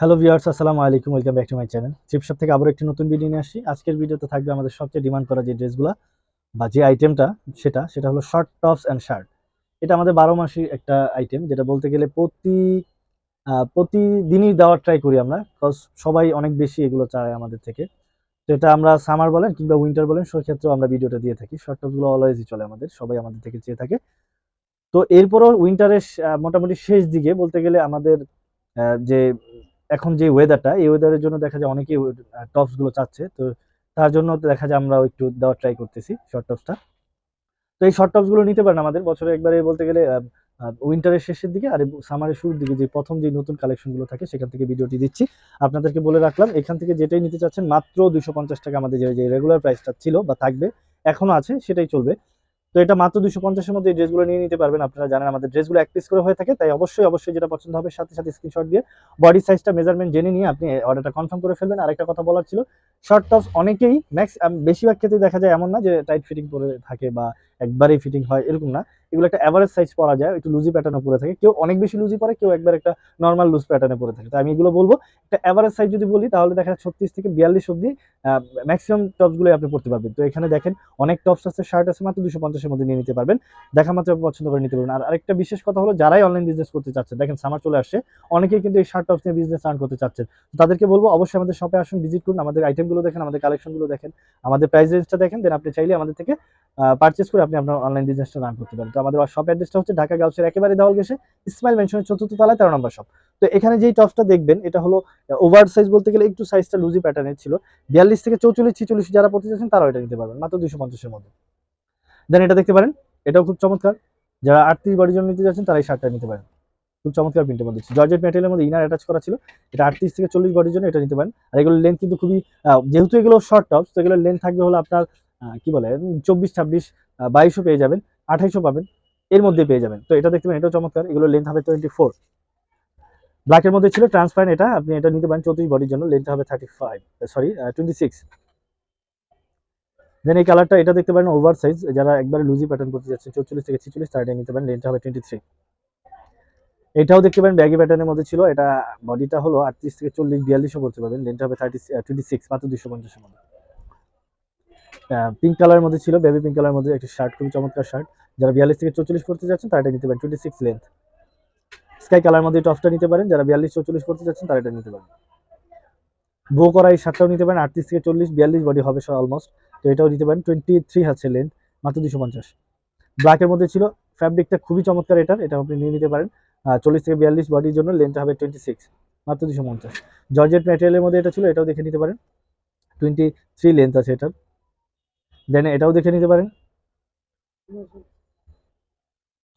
Hello viewers আসসালামু আলাইকুম welcome back to my channel cheap shop থেকে আবার একটি নতুন ভিডিও নিয়ে আসছি। আজকের ভিডিওতে থাকবে আমাদের সবচেয়ে ডিমান্ড করা যে ড্রেসগুলো বা যে আইটেমটা সেটা সেটা হলো শর্ট টপস অ্যান্ড শার্ট এটা আমাদের বারো মাসি একটা আইটেম যেটা বলতে গেলে প্রতি প্রতিদিনই দেওয়ার ট্রাই করি আমরা বিকজ সবাই অনেক বেশি এগুলো চায় আমাদের থেকে। তো এটা আমরা সামার বলেন কিংবা উইন্টার বলেন, সেই সেক্ষেত্রেও আমরা ভিডিওটা দিয়ে থাকি। শর্ট টপসগুলো অলওয়েজই চলে আমাদের, সবাই আমাদের থেকে চেয়ে থাকে। তো এরপরও উইন্টারের মোটামুটি শেষ দিকে বলতে গেলে আমাদের যে এখন যে ওয়েদারটা এই ওয়েদারের জন্য দেখা যায় অনেকেই টপসগুলো চাচ্ছে। তো তার জন্য দেখা যায় আমরা একটু দেওয়ার ট্রাই করতেছি শর্ট টপসটা তো এই শর্ট টপসগুলো নিতে পারেন আমাদের। বছরে একবারে বলতে গেলে উইন্টারের শেষের দিকে আর সামারের শুরুর দিকে যে প্রথম যে নতুন কালেকশনগুলো থাকে, সেখান থেকে ভিডিওটি দিচ্ছি। আপনাদেরকে বলে রাখলাম, এখান থেকে যেটাই নিতে চাচ্ছেন, মাত্র পঞ্চাশ টাকা আমাদের যে রেগুলার প্রাইসটা ছিল বা থাকবে, এখনও আছে, সেটাই চলবে। তো এটা মাত্র দুশো পঞ্চাশের মধ্যে এই ড্রেসগুলো নিয়ে নিতে পারবেন। আপনারা জানেন আমাদের ড্রেসগুলো এক পিস করে হয়ে থাকে, তাই অবশ্যই অবশ্যই যেটা পছন্দ হবে সাথে সাথে স্ক্রিনশট দিয়ে বডি সাইজটা মেজারমেন্ট জেনে নিয়ে আপনি অর্ডারটা কনফার্ম করে ফেলবেন। আরেকটা কথা বলার ছিল শর্ট টপস অনেকেই ম্যাক্স বেশিরভাগ ক্ষেত্রে দেখা যায় এমন না যে টাইট ফিটিং পরে থাকে বা একবারেই ফিটিং হয়, এরকম না। এগুলো একটা অ্যাভারেজ সাইজ পরা যায়, একটু লুজি প্যাটার্নে পরে থাকে। কেউ অনেক বেশি লুজি পরে, কেউ একবার একটা নর্মাল লুজ প্যাটার্নে পরে থাকে। তো আমি এগুলো বলব, একটা অ্যাভারেজ সাইজ যদি বলি, তাহলে দেখা যায় ছত্রিশ থেকে বিয়াল্লিশ অব্দি ম্যাক্সিমাম টপসগুলোই আপনি পড়তে পারবেন। তো এখানে দেখেন, অনেক টপস আছে শার্ট আছে, মাত্র দুশো পঞ্চাশের মধ্যে নিয়ে নিতে পারবেন, দেখা মাত্র পছন্দ করে নিতে পারবেন। আর আরেকটা বিশেষ কথা হলো, যারাই অনলাইন বিজনেস করতে চাচ্ছেন, দেখেন সামার চলে আসছে, অনেকেই কিন্তু এই শার্ট টপস নিয়ে বিজনেস রান করতে চাচ্ছেন। তাদেরকে বলব, অবশ্যই আমাদের শপে আসুন ভিজিট করুন, আমাদের আইটেমগুলো দেখেন, আমাদের কালেকশনগুলো দেখেন, আমাদের প্রাইস রেঞ্জটা দেখেন দেন আপনি চাইলে আমাদের থেকে পারচেস করে আপনি আপনার অনলাইন বিজনেসটা রান করতে পারেন। তো আমাদের শপ অ্যাড্রেসটা হচ্ছে ঢাকা গাউসের একেবারে দেওয়াল গেছে ইসমাইল মেনশনের চতুর্থ তলায় তেরো নম্বর শপ তো এখানে যেই টপসটা দেখবেন, এটা হলো ওভার সাইজ বলতে গেলে একটু সাইজটা লুজি প্যাটার্নের ছিল। বিয়াল্লিশ থেকে চৌচল্লিশ, ছিচল্লিশ যারা পড়তে চাচ্ছেন, তারাও এটা নিতে পারবেন, মাত্র দুশো পঞ্চাশের মধ্যে। দেন এটা দেখতে পারেন, এটাও খুব চমৎকার। যারা আটত্রিশ বডির জন্য নিতে যাচ্ছেন, তারা এই শার্টটা নিতে পারেন। খুব চমৎকার প্রিন্টের মধ্যে জর্জেট ম্যাটেরিয়ালের মধ্যে ইনার অ্যাটাচ করা ছিল। এটা আটত্রিশ থেকে চল্লিশ বডির জন্য এটা নিতে পারেন। আর এগুলোর লেন্থ কিন্তু খুবই যেহেতু এগুলো শর্ট টপস তো এগুলোর লেন্থ থাকবে হলো আপনার কি বলে, চব্বিশ, ছাব্বিশ বাইশও পেয়ে যাবেন, আঠাইশও পাবেন, এর মধ্যে পেয়ে যাবেন। তো এটা দেখতে পারেন, এটাও চমৎকার। এগুলোর লেন্থ হবে টোয়েন্টি ফোর ব্ল্যাকের মধ্যে ছিল ট্রান্সপারেন্ট এটা, আপনি এটা নিতে পারেন চৌত্রিশ বডির জন্য লেন্থ হবে thirty five sorry twenty six then এই কালারটা এটা দেখতে পারেন ওভার সাইজ যারা একবারে লুজি প্যাটার্ন করতে যাচ্ছে চৌচল্লিশ থেকে ছিচল্লিশ তারা নিতে পারেন লেন্থ হবে টোয়েন্টি থ্রি এটাও দেখতে পারেন ব্যাগি প্যাটার্নের মধ্যে ছিল, এটা বডিটা হলো আটত্রিশ থেকে চল্লিশ, বিয়াল্লিশও করতে পারবেন লেন্থ হবে থার্টি টোয়েন্টি সিক্স মাত্র দুশো পঞ্চাশের মধ্যে। পিঙ্ক কালারের মধ্যে ছিল বেবি পিঙ্ক কালারের মধ্যে একটি শার্ট খুবই চমৎকার শার্ট যারা বিয়াল্লিশ থেকে চৌচল্লিশ করতে যাচ্ছেন, তারা এটা নিতে পারেন twenty six length sky colour মধ্যে টপসটা নিতে পারেন, যারা বিয়াল্লিশ, চৌচল্লিশ করতে যাচ্ছেন, তারা এটা নিতে পারেন। বো করা এই শার্টটাও নিতে পারেন, আটত্রিশ থেকে চল্লিশ, বিয়াল্লিশ বডি হবে অলমোস্ট তো এটাও নিতে পারেন। টোয়েন্টি থ্রি হচ্ছে লেন্থ মাত্র দুশো পঞ্চাশ। ব্ল্যাকের মধ্যে ছিল ফ্যাব্রিকটা খুবই চমৎকার এটার এটা আপনি নিয়ে নিতে পারেন। চল্লিশ থেকে বিয়াল্লিশ বডির জন্য লেন্থটা হবে টোয়েন্টি সিক্স মাত্র দুশো পঞ্চাশ। জর্জেট ম্যাটেরিয়ালের মধ্যে এটা ছিল, এটাও দেখে নিতে পারেন। টোয়েন্টি থ্রি লেন্থ আছে এটার। দেন এটাও দেখে নিতে পারেন।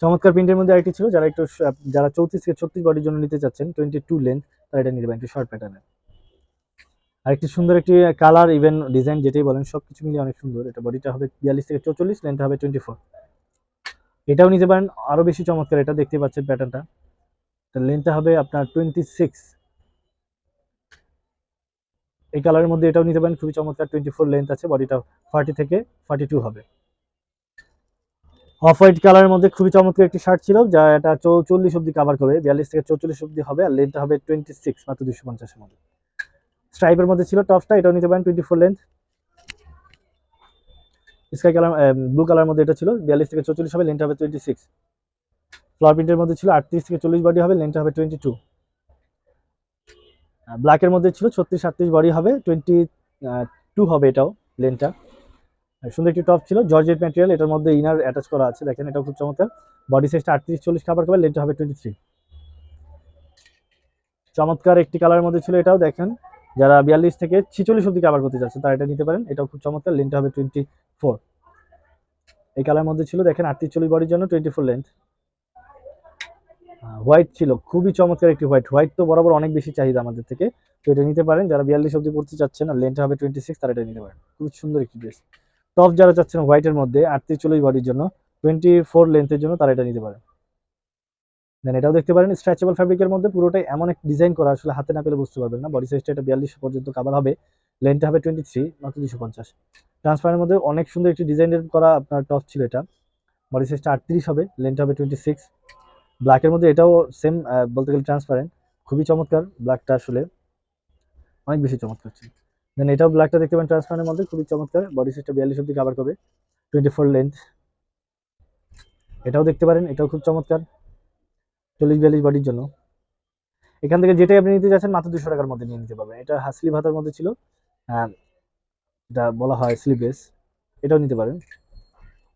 চমৎকার প্রিন্টের মধ্যে আরেকটি ছিল, যারা একটু যারা চৌত্রিশ থেকে ছত্রিশ বডির জন্য নিতে চাচ্ছেন টোয়েন্টি টু লেন্থ তারা এটা নিতে পারেন, একটু শর্ট প্যাটার্নের আরেকটি সুন্দর একটি কালার ইভেন ডিজাইন যেটাই বলেন সব কিছু মিলিয়ে অনেক সুন্দর। এটা বডিটা হবে বিয়াল্লিশ থেকে চৌচল্লিশ লেন্থ হবে টোয়েন্টি ফোর এটাও নিতে পারেন, আরও বেশি চমৎকার, এটা দেখতে পাচ্ছেন প্যাটার্নটা লেন্থটা হবে আপনার টোয়েন্টি সিক্স এই কালারের মধ্যে এটাও নিতে পারেন, খুবই চমৎকার টোয়েন্টি ফোর লেন্থ আছে বডিটা ফার্টি থেকে ফার্টি টু হবে। অফ হোয়াইট কালারের মধ্যে খুবই চমৎকার একটি শার্ট ছিল, যা এটা চৌচল্লিশ অব্দি কাভার করবে, বিয়াল্লিশ থেকে চৌচল্লিশ অব্দি হবে, আর লেন্থটা হবে টোয়েন্টি সিক্স মাত্র দুশো পঞ্চাশের মধ্যে। স্ট্রাইপের মধ্যে ছিল টপসটা, এটাও নিতে পারেন twenty four length sky colour blue colour মধ্যে এটা ছিল, বিয়াল্লিশ থেকে চৌচল্লিশ হবে লেন্থ হবে টোয়েন্টি সিক্স ফ্লাওয়ার প্রিন্টের মধ্যে ছিল আটত্রিশ থেকে চল্লিশ বডি হবে লেন্থ হবে টোয়েন্টি টু ব্ল্যাকের মধ্যে ছিল ছত্রিশ, আটত্রিশ বডি হবে টোয়েন্টি টু হবে এটাও লেন্থটা সুন্দর একটি টপ ছিল জর্জেট ম্যাটেরিয়াল এটার মধ্যে ইনার অ্যাটাচ করা আছে, দেখেন এটাও খুব চমৎকার। বডি সাইজটা আটত্রিশ, চল্লিশ খাবার করবে লেন্থটা হবে টোয়েন্টি থ্রি চমৎকার একটি কালারের মধ্যে ছিল এটাও, দেখেন। যারা বিয়াল্লিশ থেকে ছিচল্লিশ অব্দি কাভার করতে চাচ্ছে তারা এটা নিতে পারেন। এটাও খুব চমৎকার লেন্থটা হবে টোয়েন্টি ফোর এই কালার মধ্যে ছিল, দেখেন, আটত্রিশ চল্লিশ বডির জন্য টোয়েন্টি ফোর লেন্থ হোয়াইট ছিল, খুবই চমৎকার একটি হোয়াইট হোয়াইট তো বরাবর অনেক বেশি চাহিদা আমাদের থেকে। তো এটা নিতে পারেন, যারা বিয়াল্লিশ অব্দি পড়তে চাচ্ছেন, আর লেন্থ হবে টোয়েন্টি সিক্স তারা এটা নিতে পারেন। খুব সুন্দর একটি ড্রেস টপ যারা চাচ্ছেন হোয়াইটের মধ্যে, আটত্রিশ চল্লিশ বডির জন্য টোয়েন্টি ফোর লেন্থের জন্য তারা এটা নিতে পারেন। দেন এটাও দেখতে পারেন স্ট্রেচেবল ফ্যাব্রিকের মধ্যে পুরোটাই এমন এক ডিজাইন করা, আসলে হাতে না পেলে বুঝতে পারবেন না। বডি সাইজটা এটা বিয়াল্লিশ পর্যন্ত কাভার হবে লেন্থটা হবে টোয়েন্টি থ্রি মাত্র দুশো পঞ্চাশ। ট্রান্সফারের মধ্যে অনেক সুন্দর একটি ডিজাইনের করা আপনার টপ ছিল এটা। বডি সাইজটা আটত্রিশ হবে লেন্থ হবে টোয়েন্টি সিক্স ব্ল্যাকের মধ্যে এটাও সেম বলতে গেলে ট্রান্সপারেন্ট খুবই চমৎকার ব্ল্যাকটা আসলে। অনেক বেশি চমৎকার ছিল। দেন এটাও ব্ল্যাকটা দেখতে পারেন ট্রান্সপারেন্টের মধ্যে খুবই চমৎকার। বডি সাইজটা বিয়াল্লিশ অব্দি কাভার করবে। টোয়েন্টি ফোর লেন্থ এটাও দেখতে পারেন, এটাও খুব চমৎকার। চল্লিশ বিয়াল্লিশ বডির জন্য। এখান থেকে যেটাই আপনি নিতে যাচ্ছেন মাত্র দুশো টাকার মধ্যে নিয়ে নিতে পারবেন। এটা হাসলি ভাতার মধ্যে ছিল আহ, এটা বলা হয় স্লিপলেস এটাও নিতে পারেন।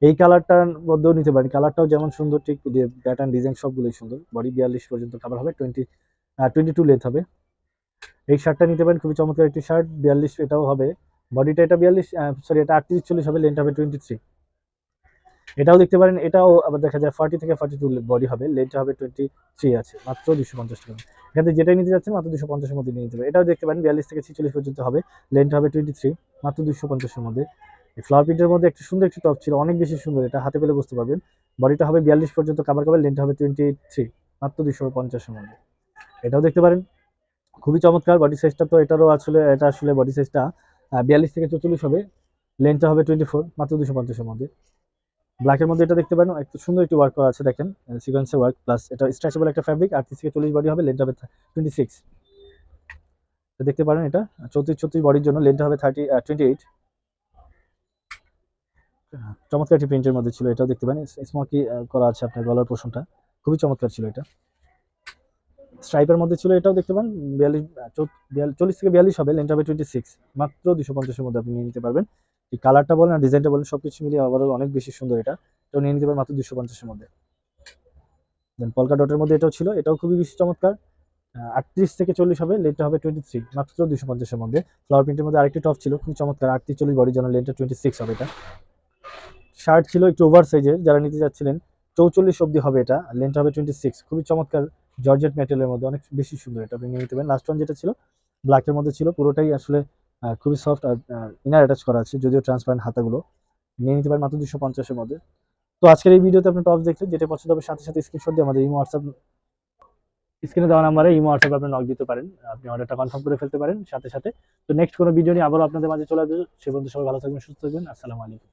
এই কালারটার মধ্যেও নিতে পারেন। কালারটাও যেমন সুন্দর ঠিক প্যাটার্ন ডিজাইন সবগুলোই সুন্দর। বডি বিয়াল্লিশ পর্যন্ত কাভার হবে টোয়েন্টি টোয়েন্টি টু লেথ হবে। এই শার্টটা নিতে পারেন খুবই চমৎকার একটি শার্ট বিয়াল্লিশ এটাও হবে। বডিটা এটা বিয়াল্লিশ সরি এটা আটত্রিশ চল্লিশ হবে লেন্থ হবে টোয়েন্টি থ্রি এটাও দেখতে পারেন, এটাও আবার দেখা যায় ফর্টি থেকে ফর্টি টু বডি হবে লেন্থটা হবে টোয়েন্টি থ্রি আছে, মাত্র দুশো পঞ্চাশ টাকা। এখান যেটাই নিতে যাচ্ছেন, মাত্র দুশো পঞ্চাশের মধ্যে নিয়ে পারেন এটাও দেখতে পারেন, বিয়াল্লিশ থেকে ছিচল্লিশ পর্যন্ত হবে লেন্থ হবে টোয়েন্টি থ্রি মাত্র দুশো পঞ্চাশের মধ্যে। এই ফ্লাওয়ার প্রিন্টের মধ্যে একটা সুন্দর একটি টপ ছিল, অনেক বেশি সুন্দর, এটা হাতে পেলে বুঝতে পারবেন। বডিটা হবে বিয়াল্লিশ পর্যন্ত কাভার করবে লেন্থ হবে টোয়েন্টি থ্রি মাত্র দুশো পঞ্চাশের মধ্যে। এটাও দেখতে পারেন, খুবই চমৎকার বডি সাইজটা তো এটারও আসলে, এটা আসলে বডি সাইজটা বিয়াল্লিশ থেকে চল্লিশ হবে লেন্থটা হবে টোয়েন্টি ফোর মাত্র দুশো পঞ্চাশের মধ্যে। ব্ল্যাকের মধ্যে এটা দেখতে পারেন, একটু সুন্দর একটি ওয়ার্ক করা আছে, দেখেন সিকোয়েন্সের ওয়ার্ক প্লাস এটা স্ট্রেচেবল একটা ফ্যাব্রিক আটত্রিশ থেকে চল্লিশ বডি হবে লেন্থ হবে টোয়েন্টি সিক্স দেখতে পারেন এটা, চৌত্রিশ, ছত্রিশ বডির জন্য লেন্থ হবে থার্টি টোয়েন্টি এইট চমৎকার একটি প্রিন্টের মধ্যে ছিল, এটাও দেখতে পারেন স্মকি করা আছে আপনার গলার পোষণটা খুবই চমৎকার ছিল এটা। স্ট্রাইপের মধ্যে ছিল, এটাও দেখতে পান বিয়াল্লিশ চল্লিশ থেকে বিয়াল্লিশ হবে লেন্থ হবে টোয়েন্টি সিক্স মাত্র দুশো পঞ্চাশের মধ্যে আপনি নিয়ে নিতে পারবেন। এই কালারটা বলেন আর ডিজাইনটা বলেন সব কিছু মিলিয়ে আবারও অনেক বেশি সুন্দর এটা। এটাও নিয়ে নিতে পারেন মাত্র দুশো পঞ্চাশের মধ্যে। দেন পলকা ডটের মধ্যে এটাও ছিল, এটাও খুবই বেশি চমৎকার। আটত্রিশ থেকে চল্লিশ হবে লেন্থটা হবে টোয়েন্টি থ্রি মাত্র দুশো পঞ্চাশের মধ্যে। ফ্লাওয়ার প্রিন্টের মধ্যে আরেকটি টপ ছিল, খুবই চমৎকার আটত্রিশ চল্লিশ বডির জন্য লেন্থটা টোয়েন্টি সিক্স হবে এটা। শার্ট ছিল একটু ওভার সাইজের যারা নিতে যাচ্ছিলেন, চৌচল্লিশ অব্দি হবে এটা লেন্থ হবে টোয়েন্টি সিক্স খুবই চমৎকার জর্জেট ম্যাটেরিয়ালের মধ্যে, অনেক বেশি সুন্দর এটা আপনি নিয়ে নিতে পারেন। লাস্ট ওয়ান যেটা ছিল ব্ল্যাকের মধ্যে ছিল, পুরোটাই আসলে খুবই সফট আর ইনার অ্যাটাচ করা আছে, যদিও ট্রান্সপারেন্ট হাতাগুলো। নিয়ে নিতে পারেন মাত্র দুশো পঞ্চাশের মধ্যে। তো আজকের এই ভিডিওতে আপনি টপ দেখলেন যেটা পছন্দ হবে সাথে সাথে স্ক্রিনশট দিয়ে আমাদের ইমো হোয়াটসঅ্যাপ স্ক্রিনে দেওয়া নাম্বারে ইমো হোয়াটসঅ্যাপ আপনি নক দিতে পারেন। আপনি অর্ডারটা কনফার্ম করে ফেলতে পারেন সাথে সাথে। তো নেক্সট কোনো ভিডিও নিয়ে আবারও আপনাদের মাঝে চলে আসবে। সে পর্যন্ত সবাই ভালো থাকবেন, সুস্থ থাকবেন। আসসালামু আলাইকুম।